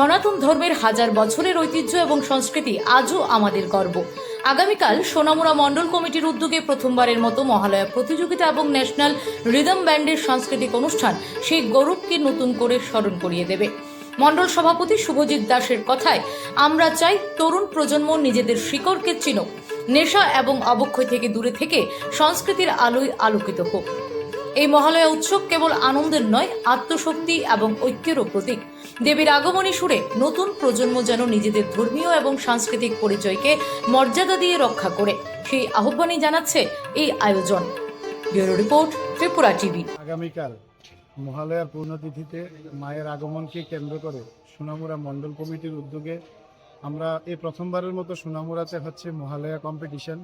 সনাতন ধর্মের হাজার বছরের ঐতিহ্য এবং সংস্কৃতি আজও আমাদের গর্ব। আগামীকাল সোনামুড়া মণ্ডল কমিটির উদ্যোগে প্রথমবারের মতো মহালয়া প্রতিযোগিতা এবং ন্যাশনাল রিদম ব্যান্ডের সাংস্কৃতিক অনুষ্ঠান সেই গৌরবকে নতুন করে স্মরণ করিয়ে দেবে। মণ্ডল সভাপতি শুভজিৎ দাসের কথায়, আমরা চাই তরুণ প্রজন্ম নিজেদের শিকড়কে চিনুক। নেশা এবং অবক্ষয় থেকে দূরে থেকে সংস্কৃতির আলোয় আলোকিত হোক। এই মহালয়া উৎসব কেবল আনন্দের নয়, আত্মশক্তি এবং ঐক্যেরও প্রতীক। দেবীর আগমনী সুরে নতুন প্রজন্ম যেন নিজেদের ধর্মীয় এবং সাংস্কৃতিক পরিচয়কে মর্যাদা দিয়ে রক্ষা করে। সেই আহ্বানই জানাচ্ছে এই আয়োজন। Bureau report, Tripura TV. আগামীকাল মহালয়ার পূর্ণতিথিতে মায়ের আগমনকে কেন্দ্র করে সোনামুড়া মণ্ডল কমিটির উদ্যোগে আমরা এই প্রথমবারের মতো সোনামুড়াতে হচ্ছে মহালয়া কম্পিটিশন।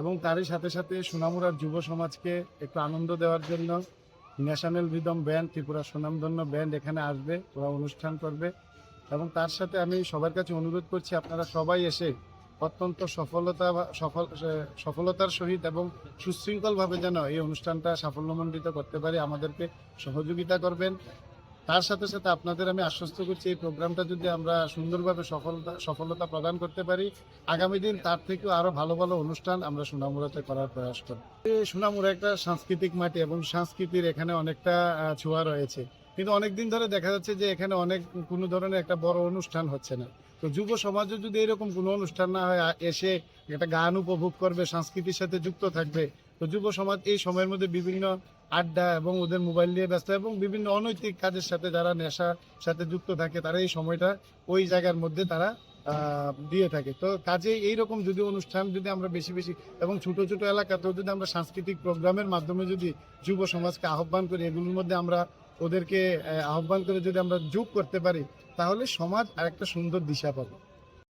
এবং তারই সাথে সাথে সোনামুড়ার যুব সমাজকে একটু আনন্দ দেওয়ার জন্য ন্যাশনাল রিদম ব্যান্ড, ত্রিপুরা সুনামধন্য ব্যান্ড এখানে আসবে, ওরা অনুষ্ঠান করবে। এবং তার সাথে আমি সবার কাছে অনুরোধ করছি, আপনারা সবাই এসে অত্যন্ত সফলতা, সফল সফলতার সহিত এবং সুশৃঙ্খলভাবে যেন এই অনুষ্ঠানটা সাফল্যমণ্ডিত করতে পারি, আমাদেরকে সহযোগিতা করবেন। তার সাথে সাথে আপনাদের আমি আশ্বস্ত করছি এই প্রোগ্রামটা যদি আমরা সুন্দরভাবে সফলতা সফলতা প্রদান করতে পারি, আগামী দিন তার থেকেও আরও ভালো ভালো অনুষ্ঠান আমরা সোনামুড়াতে করার প্রয়াস করব। এই সোনামুড়া একটা সাংস্কৃতিক মাটি এবং সংস্কৃতির এখানে অনেকটা ছোঁয়া রয়েছে। কিন্তু অনেকদিন ধরে দেখা যাচ্ছে যে এখানে অনেক, কোনো ধরনের একটা বড় অনুষ্ঠান হচ্ছে না। তো যুব সমাজে যদি এরকম কোনো অনুষ্ঠান না হয় এসে একটা গান উপভোগ করবে, সংস্কৃতির সাথে যুক্ত থাকবে তো যুব সমাজ এই সময়ের মধ্যে বিভিন্ন আড্ডা এবং ওদের মোবাইল নিয়ে ব্যস্ত এবং বিভিন্ন অনৈতিক কাজের সাথে যারা নেশার সাথে যুক্ত থাকে, তারা এই সময়টা ওই জায়গার মধ্যে তারা দিয়ে থাকে। তো কাজে এইরকম যদি অনুষ্ঠান যদি আমরা বেশি বেশি এবং ছোট ছোট এলাকাতেও যদি আমরা সাংস্কৃতিক প্রোগ্রামের মাধ্যমে যদি যুব সমাজকে আহ্বান করি, এগুলোর মধ্যে আমরা ওদেরকে আহ্বান করে যদি আমরা যোগ করতে পারি, তাহলে সমাজ আরেকটা সুন্দর দিশা পাবে।